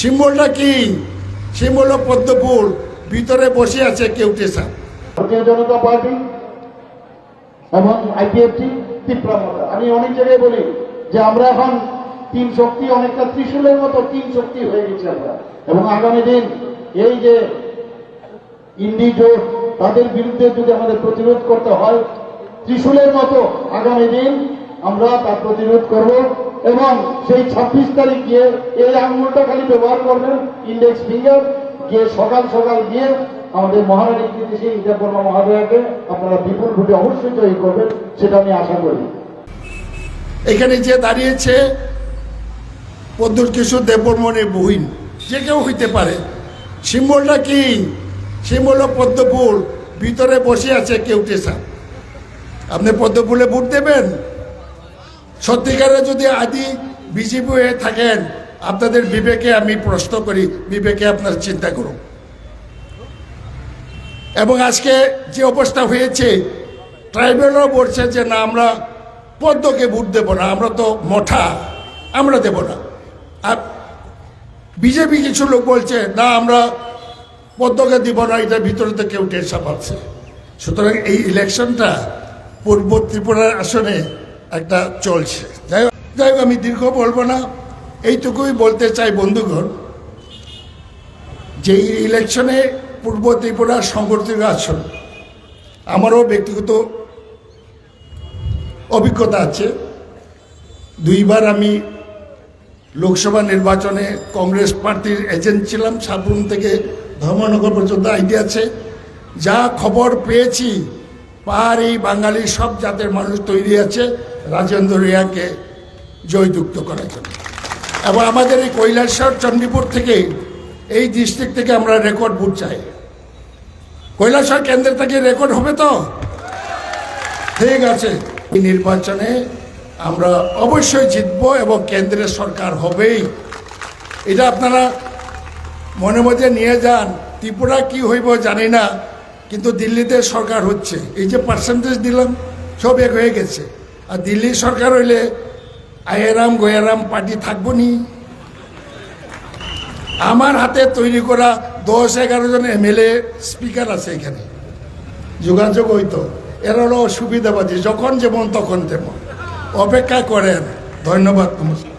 সিম্বলটা কি? সিম্বল পদ্মপুর ভিতরে বসে আছে কেউটে সাপ ভারতীয় জনতা পার্টি এবং আইপিএফটি তীব্রমতা আমি অনেক জায়গায় বলি যে আমরা এখন তিন শক্তি, অনেকটা ত্রিশূলের মতো তিন শক্তি হয়ে গেছি আমরা। এবং আগামী দিন এই যে ইন্ডি জোট, তাদের বিরুদ্ধে যদি আমাদের প্রতিরোধ করতে হয়, ত্রিশূলের মতো আগামী দিন আমরা তার প্রতিরোধ করব। এবং সেই ছাব্বিশ তারিখ গিয়ে এই আঙুলটা খালি ব্যবহার করবেন ইন্ডেক্স ফিঙ্গার গিয়ে সকাল সকাল গিয়ে আমাদের মহারানী ইন্দ্র বর্মা মহাদয়াকে আপনারা বিপুল ভোটে অবশ্যই তৈরি করবেন, সেটা আমি আশা করি। এখানে যে দাঁড়িয়েছে পদ্মুর কিশোর দেববর্মনের বহিন, যে কেউ হইতে পারে। সিম্বলটা কি? সিম্বল পদ্মপুর ভিতরে বসে আছে কেউটে সাপ আপনি পদ্মফুলে ভোট দেবেন? সত্যিকারে যদি আদি বিজেপি হয়ে থাকেন, আপনাদের বিবেকে আমি প্রশ্ন করি, বিবেকে আপনার চিন্তা করুন। এবং আজকে যে অবস্থা হয়েছে ট্রাইবেলও বলছে যে না, আমরা পদ্মকে ভোট দেবো না, আমরা তো মঠা, আমরা দেব না। আর বিজেপি কিছু লোক বলছে, না, আমরা পদ্মকে দিব না, এটার ভিতরে তো কেউ টেনশন পাচ্ছে সুতরাং এই ইলেকশনটা পূর্ব ত্রিপুরার আসনে একটা চলছে। যাই হোক যাই হোক, আমি দীর্ঘ বলব না। এইটুকুই বলতে চাই বন্ধুগণ, যে ইলেকশনে পূর্ব ত্রিপুরার সংগঠিত আসন, আমারও ব্যক্তিগত অভিজ্ঞতা আছে। দুইবার আমি লোকসভা নির্বাচনে কংগ্রেস পার্টির এজেন্ট ছিলাম সাবরুম থেকে ধর্মনগর পর্যন্ত আইডিয়া আছে। যা খবর পেয়েছি পাহাড় বাঙালি সব জাতের মানুষ তৈরি আছে রাজেন্দ্র রিয়াকে জয়যুক্ত করার জন্য। এবং আমাদের এই কৈলাসহর চণ্ডীপুর থেকে এই ডিস্ট্রিক্ট থেকে আমরা রেকর্ড বুট চাই। কৈলাসহর কেন্দ্র থেকে রেকর্ড হবে তো? ঠিক আছে। এই নির্বাচনে আমরা অবশ্যই জিতব এবং কেন্দ্রের সরকার হবেই। এটা আপনারা মনে মধ্যে নিয়ে যান। ত্রিপুরা কি হইব জানি না। কিন্তু দিল্লিতে সরকার হচ্ছে। এই যে পার্সেন্টেজ দিলাম, সব এক হয়ে গেছে। আর দিল্লি সরকার হইলে আয়েরাম গয়ারাম পার্টি থাকব নি আমার হাতে তৈরি করা দশ, এগারো জন এমএলএ স্পিকার আছে এখানে। যোগাযোগ হইতো। এরা হলো সুবিধাবাদী, যখন যেমন তখন তেমন। অপেক্ষা করেন। ধন্যবাদ, নমস্কার।